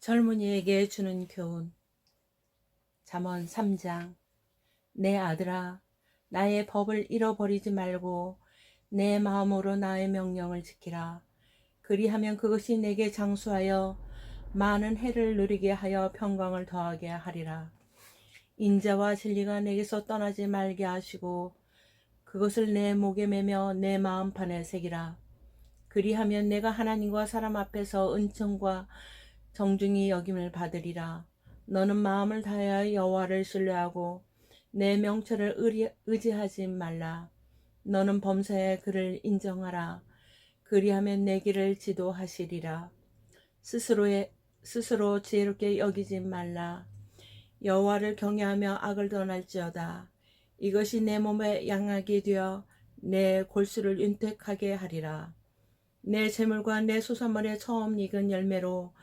젊은이에게 주는 교훈. 잠언 3장. 내 아들아, 나의 법을 잃어버리지 말고 내 마음으로 나의 명령을 지키라. 그리하면 그것이 내게 장수하여 많은 해를 누리게 하여 평강을 더하게 하리라. 인자와 진리가 내게서 떠나지 말게 하시고 그것을 내 목에 매며 내 마음판에 새기라. 그리하면 내가 하나님과 사람 앞에서 은총과 정중히 여김을 받으리라. 너는 마음을 다하여 여호와를 신뢰하고 내 명철을 의지하지 말라. 너는 범사에 그를 인정하라. 그리하면 내 길을 지도하시리라. 스스로의 스스로 지혜롭게 여기지 말라. 여호와를 경외하며 악을 떠날지어다. 이것이 내 몸에 양악이 되어 내 골수를 윤택하게 하리라. 내 재물과 내 소산물의 처음 익은 열매로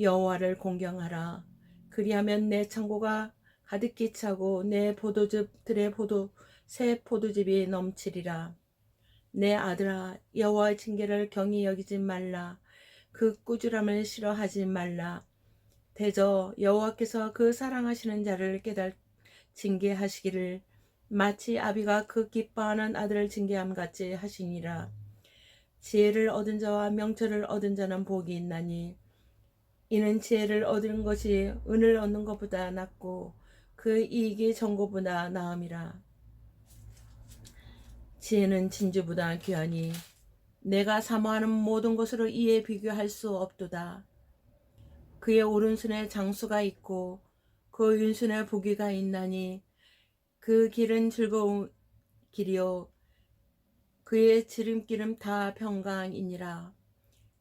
여호와를 공경하라. 그리하면 내 창고가 가득히 차고 내 포도즙들의 포도 새 포도즙이 넘치리라. 내 아들아 여호와의 징계를 경히 여기지 말라. 그 꾸지람을 싫어하지 말라. 대저 여호와께서 그 사랑하시는 자를 깨달 징계하시기를 마치 아비가 그 기뻐하는 아들을 징계함 같이 하시니라. 지혜를 얻은 자와 명철을 얻은 자는 복이 있나니 이는 지혜를 얻은 것이 은을 얻는 것보다 낫고 그 이익이 정고보다 나음이라. 지혜는 진주보다 귀하니 내가 사모하는 모든 것으로 이에 비교할 수 없도다. 그의 오른손에 장수가 있고 그 윤손에 보기가 있나니 그 길은 즐거운 길이요 그의 지름길은 다 평강이니라.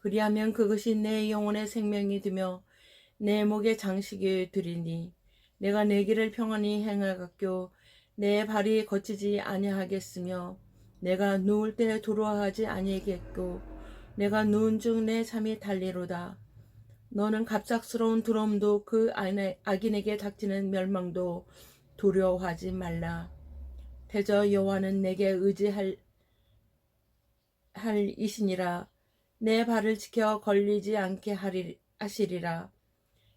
그리하면 그것이 내 영혼의 생명이 되며 내 목의 장식이 되리니 내가 내 길을 평안히 행하겠고 내 발이 거치지 아니하겠으며 내가 누울 때 두려워하지 아니하겠고 내가 누운 중 내 잠이 달리로다. 너는 갑작스러운 두려움도 그 악인에게 닥치는 멸망도 두려워하지 말라. 대저 여호와는 내게 의지할 할 이시니라. 내 발을 지켜 걸리지 않게 하리, 하시리라.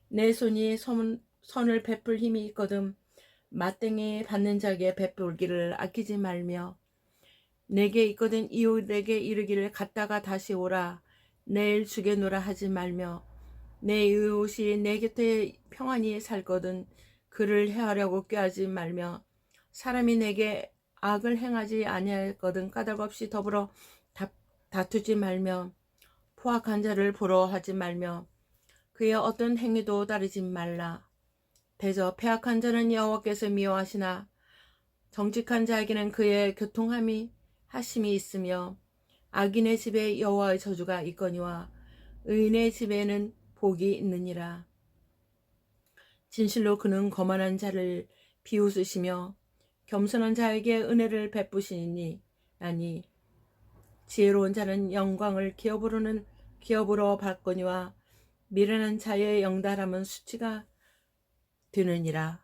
내 손이 선, 선을 베풀 힘이 있거든 마땡이 받는 자에게 베풀기를 아끼지 말며 내게 있거든 이웃에게 이르기를 갔다가 다시 오라 내일 주게노라 하지 말며 내 이웃이 내 곁에 평안히 살거든 그를 해하려고 꾀하지 말며 사람이 내게 악을 행하지 아니할거든 까닭 없이 더불어 다, 다투지 말며 포악한 자를 부러워하지 말며 그의 어떤 행위도 따르지 말라 대저 폐악한 자는 여호와께서 미워하시나 정직한 자에게는 그의 교통함이 하심이 있으며 악인의 집에 여호와의 저주가 있거니와 의인의 집에는 복이 있느니라. 진실로 그는 거만한 자를 비웃으시며 겸손한 자에게 은혜를 베푸시니 아니 지혜로운 자는 영광을 기업으로는 기업으로 받거니와 미련한 자의 영달함은 수치가 되느니라.